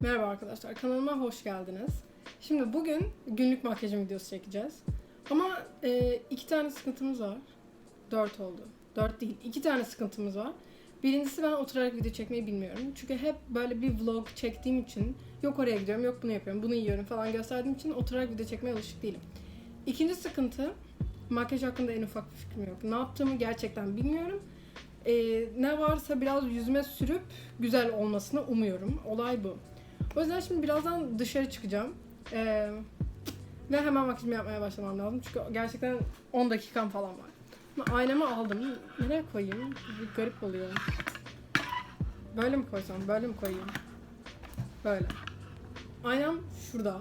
Merhaba arkadaşlar, kanalıma hoş geldiniz. Şimdi bugün günlük makyajım videosu çekeceğiz. Ama e, iki tane sıkıntımız var. Dört oldu. Dört değil, iki tane sıkıntımız var. Birincisi ben oturarak video çekmeyi bilmiyorum. Çünkü hep böyle bir vlog çektiğim için yok oraya gidiyorum, yok bunu yapıyorum, bunu yiyorum falan gösterdiğim için oturarak video çekmeye alışık değilim. İkinci sıkıntı, makyaj hakkında en ufak bir fikrim yok. Ne yaptığımı gerçekten bilmiyorum. E, ne varsa biraz yüzüme sürüp güzel olmasını umuyorum. Olay bu. O yüzden şimdi birazdan dışarı çıkacağım. Ee, ve hemen makyajımı yapmaya başlamam lazım. Çünkü gerçekten 10 dakikam falan var. Ama aynamı aldım. Nereye koyayım? Bir garip oluyor. Böyle mi koysam? Böyle mi koyayım? Böyle. Aynam şurada.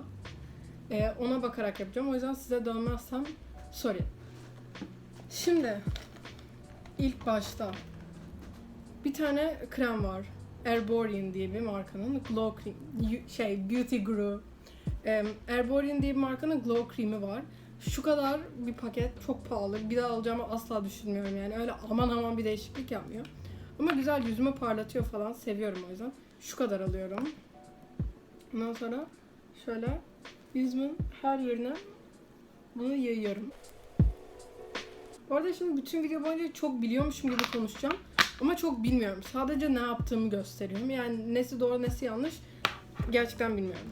Ee, ona bakarak yapacağım. O yüzden size dönmezsem sorry. Şimdi ilk başta bir tane krem var. Erborian diye bir markanın Glow Cream, şey Beauty Guru. Erborian diye bir markanın Glow Cream'i var. Şu kadar bir paket çok pahalı. Bir daha alacağımı asla düşünmüyorum yani. Öyle aman aman bir değişiklik yapmıyor. Ama güzel yüzümü parlatıyor falan. Seviyorum o yüzden. Şu kadar alıyorum. Ondan sonra şöyle yüzümün her yerine bunu yayıyorum. Bu arada şimdi bütün video boyunca çok biliyormuşum gibi konuşacağım. Ama çok bilmiyorum. Sadece ne yaptığımı gösteriyorum. Yani nesi doğru nesi yanlış gerçekten bilmiyorum.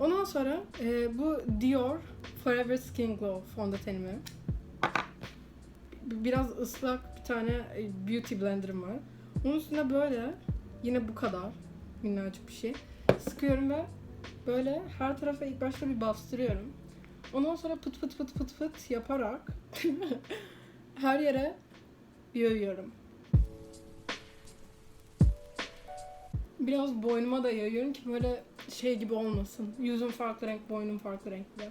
Ondan sonra e, bu Dior Forever Skin Glow fondötenimi. Biraz ıslak bir tane e, beauty blenderım var. Onun üstüne böyle yine bu kadar minnacık bir şey sıkıyorum ve böyle her tarafa ilk başta bir bastırıyorum. Ondan sonra pıt pıt pıt pıt pıt yaparak her yere yayıyorum. Biraz boynuma da yayıyorum ki böyle şey gibi olmasın. Yüzüm farklı renk, boynum farklı renkli.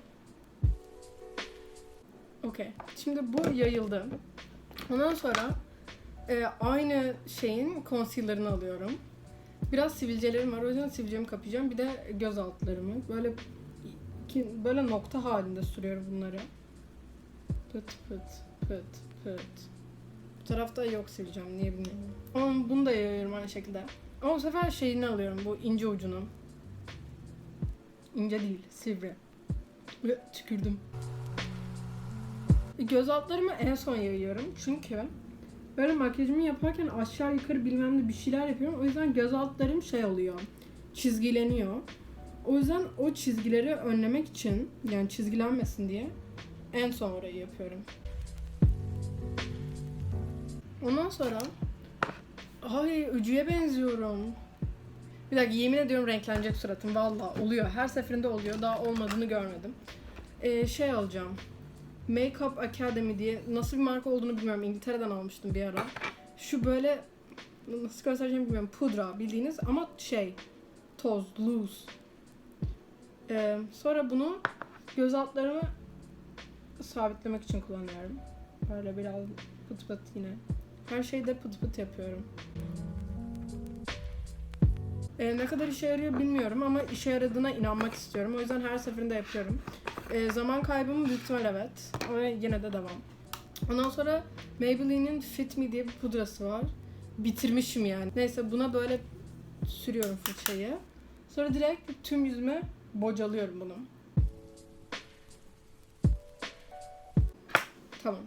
Okey. Şimdi bu yayıldı. Ondan sonra e, aynı şeyin concealer'ını alıyorum. Biraz sivilcelerim var. O yüzden sivilcemi kapayacağım. Bir de göz altlarımı. Böyle böyle nokta halinde sürüyorum bunları. Pıt pıt pıt pıt. Bu tarafta yok sivilcem. Niye bilmiyorum. Ama bunu da yayıyorum aynı şekilde. Ama bu sefer şeyini alıyorum. Bu ince ucunu. İnce değil. Sivri. Ve tükürdüm. Göz altlarımı en son yayıyorum. Çünkü böyle makyajımı yaparken aşağı yukarı bilmem ne bir şeyler yapıyorum. O yüzden göz altlarım şey oluyor. Çizgileniyor. O yüzden o çizgileri önlemek için yani çizgilenmesin diye en son orayı yapıyorum. Ondan sonra ay öcüye benziyorum. Bir dakika yemin ediyorum renklenecek suratım. Valla oluyor. Her seferinde oluyor. Daha olmadığını görmedim. Ee, şey alacağım. Makeup Academy diye nasıl bir marka olduğunu bilmiyorum. İngiltere'den almıştım bir ara. Şu böyle nasıl göstereceğimi bilmiyorum. Pudra bildiğiniz ama şey toz, loose. Ee, sonra bunu göz altlarımı sabitlemek için kullanıyorum. Böyle biraz pıt pıt yine. Her şeyde pıt pıt yapıyorum. Ee, ne kadar işe yarıyor bilmiyorum ama işe yaradığına inanmak istiyorum. O yüzden her seferinde yapıyorum. Ee, zaman kaybım büyük ihtimal evet. Ama yine de devam. Ondan sonra Maybelline'in Fit Me diye bir pudrası var. Bitirmişim yani. Neyse buna böyle sürüyorum fırçayı. Sonra direkt tüm yüzüme bocalıyorum bunu. Tamam.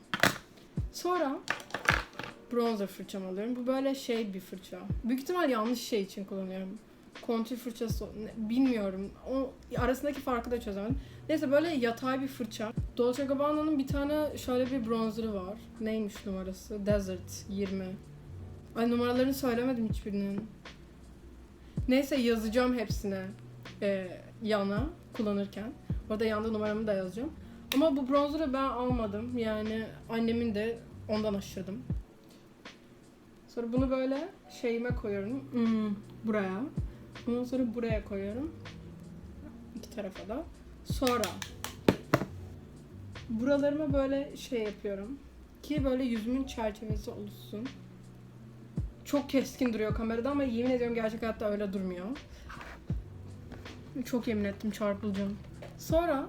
Sonra bronzer fırçamı alıyorum. Bu böyle şey bir fırça. Büyük ihtimal yanlış şey için kullanıyorum. Kontür fırçası bilmiyorum. O arasındaki farkı da çözemedim. Neyse böyle yatay bir fırça. Dolce Gabbana'nın bir tane şöyle bir bronzerı var. Neymiş numarası? Desert 20. Ay numaralarını söylemedim hiçbirinin. Neyse yazacağım hepsine e, yana kullanırken. Orada yanda numaramı da yazacağım. Ama bu bronzer'ı ben almadım. Yani annemin de ondan aşırdım. Sonra bunu böyle şeyime koyuyorum. Hmm, buraya. Ondan sonra buraya koyuyorum. İki tarafa da. Sonra buralarıma böyle şey yapıyorum. Ki böyle yüzümün çerçevesi oluşsun. Çok keskin duruyor kamerada ama yemin ediyorum gerçek hayatta öyle durmuyor. Çok yemin ettim çarpılacağım. Sonra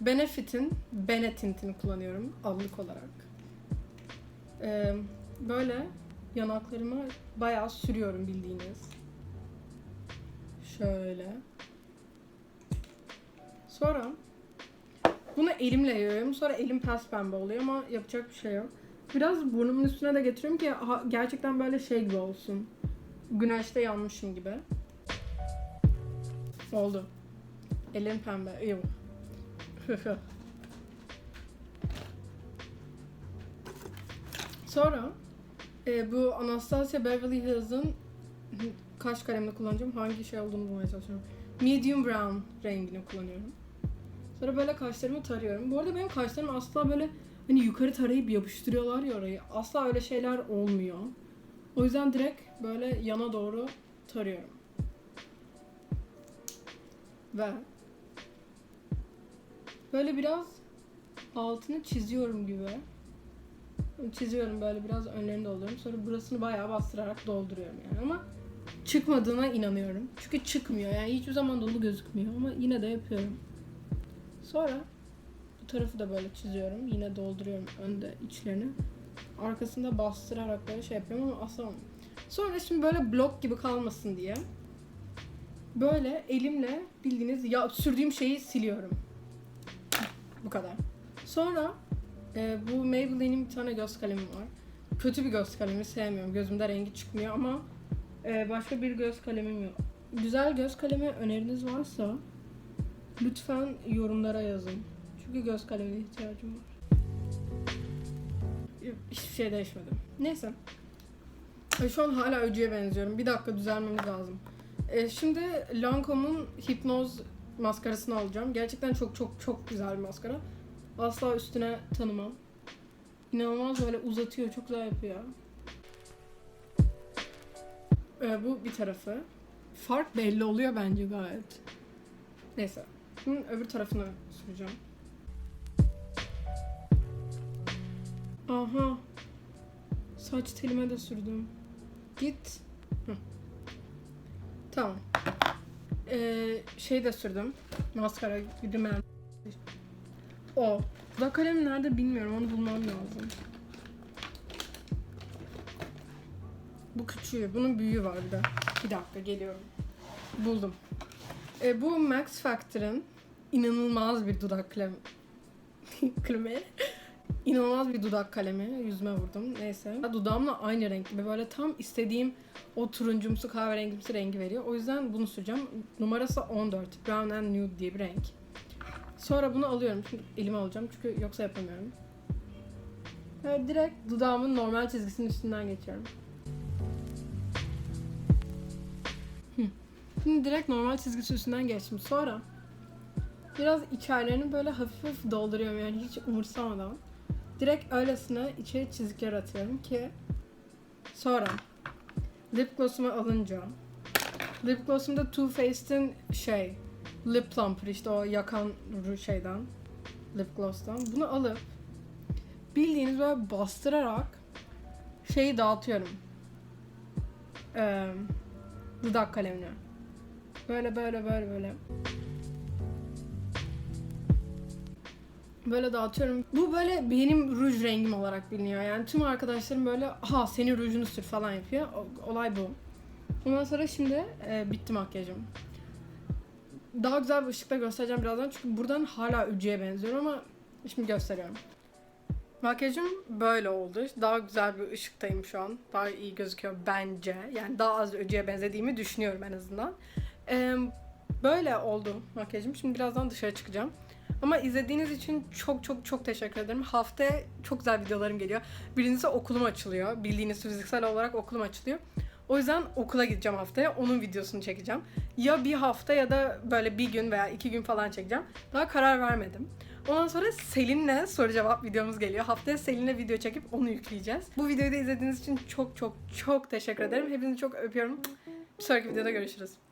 Benefit'in Benetint'ini kullanıyorum allık olarak. Ee, böyle yanaklarıma bayağı sürüyorum bildiğiniz. Şöyle. Sonra bunu elimle yayıyorum. Sonra elim pes pembe oluyor ama yapacak bir şey yok. Biraz burnumun üstüne de getiriyorum ki gerçekten böyle şey gibi olsun. Güneşte yanmışım gibi. Oldu. Elim pembe. Yok. Sonra e, bu Anastasia Beverly Hills'ın kaş kalemini kullanacağım. Hangi şey olduğunu bulmaya çalışıyorum. Medium brown rengini kullanıyorum. Sonra böyle kaşlarımı tarıyorum. Bu arada benim kaşlarım asla böyle hani yukarı tarayıp yapıştırıyorlar ya orayı. Asla öyle şeyler olmuyor. O yüzden direkt böyle yana doğru tarıyorum. Ve böyle biraz altını çiziyorum gibi. Çiziyorum böyle biraz önlerini dolduruyorum. Sonra burasını bayağı bastırarak dolduruyorum yani ama çıkmadığına inanıyorum. Çünkü çıkmıyor yani hiçbir zaman dolu gözükmüyor ama yine de yapıyorum. Sonra bu tarafı da böyle çiziyorum. Yine dolduruyorum önde içlerini. Arkasında bastırarak böyle şey yapıyorum ama asla. Sonra şimdi böyle blok gibi kalmasın diye böyle elimle bildiğiniz ya sürdüğüm şeyi siliyorum. Bu kadar. Sonra e, bu Maybelline'in bir tane göz kalemi var. Kötü bir göz kalemi sevmiyorum. Gözümde rengi çıkmıyor ama e, başka bir göz kalemim yok. Güzel göz kalemi öneriniz varsa lütfen yorumlara yazın. Çünkü göz kalemine ihtiyacım var. Hiçbir şey değişmedi. Neyse. E, Şu an hala öcüye benziyorum. Bir dakika düzelmemiz lazım. E, şimdi Lancome'un Hipnoz maskarasını alacağım. Gerçekten çok çok çok güzel bir maskara. Asla üstüne tanımam. İnanılmaz böyle uzatıyor, çok güzel yapıyor. E, bu bir tarafı. Fark belli oluyor bence gayet. Neyse. Şimdi öbür tarafını süreceğim. Aha. Saç telime de sürdüm. Git. Hı. Tamam. Ee, şey de sürdüm. Maskara, rimel. O. Dudak kalemi nerede bilmiyorum. Onu bulmam lazım. Bu küçüğü. Bunun büyüğü var bir de. Bir dakika geliyorum. Buldum. Ee, bu Max Factor'ın inanılmaz bir dudak kalemi. kalemi. İnanılmaz bir dudak kalemi. Yüzüme vurdum. Neyse. Dudağımla aynı renk gibi. Böyle tam istediğim o turuncumsu kahverengimsi rengi veriyor. O yüzden bunu süreceğim. Numarası 14. Brown and Nude diye bir renk. Sonra bunu alıyorum. Şimdi elime alacağım çünkü yoksa yapamıyorum. Ve direkt dudağımın normal çizgisinin üstünden geçiyorum. Şimdi direkt normal çizgisi üstünden geçtim. Sonra biraz içerilerini böyle hafif hafif dolduruyorum yani hiç umursamadan. Direkt öylesine içeri çizikler atıyorum ki sonra lip gloss'umu alınca lip gloss'um da Too Faced'in şey lip plumper işte o yakan şeyden lip gloss'tan bunu alıp bildiğiniz böyle bastırarak şeyi dağıtıyorum Ee, dudak kalemine böyle böyle böyle böyle böyle dağıtıyorum. Bu böyle benim ruj rengim olarak biliniyor. Yani tüm arkadaşlarım böyle ha senin rujunu sür falan yapıyor. Olay bu. Ondan sonra şimdi e, bitti makyajım. Daha güzel bir ışıkta göstereceğim birazdan çünkü buradan hala öcüye benziyor ama şimdi gösteriyorum. Makyajım böyle oldu. Daha güzel bir ışıktayım şu an. Daha iyi gözüküyor bence. Yani daha az öcüye benzediğimi düşünüyorum en azından. Ee, böyle oldu makyajım. Şimdi birazdan dışarı çıkacağım. Ama izlediğiniz için çok çok çok teşekkür ederim. Haftaya çok güzel videolarım geliyor. Birincisi okulum açılıyor. Bildiğiniz fiziksel olarak okulum açılıyor. O yüzden okula gideceğim haftaya. Onun videosunu çekeceğim. Ya bir hafta ya da böyle bir gün veya iki gün falan çekeceğim. Daha karar vermedim. Ondan sonra Selin'le soru cevap videomuz geliyor. Haftaya Selin'le video çekip onu yükleyeceğiz. Bu videoyu da izlediğiniz için çok çok çok teşekkür ederim. Hepinizi çok öpüyorum. Bir sonraki videoda görüşürüz.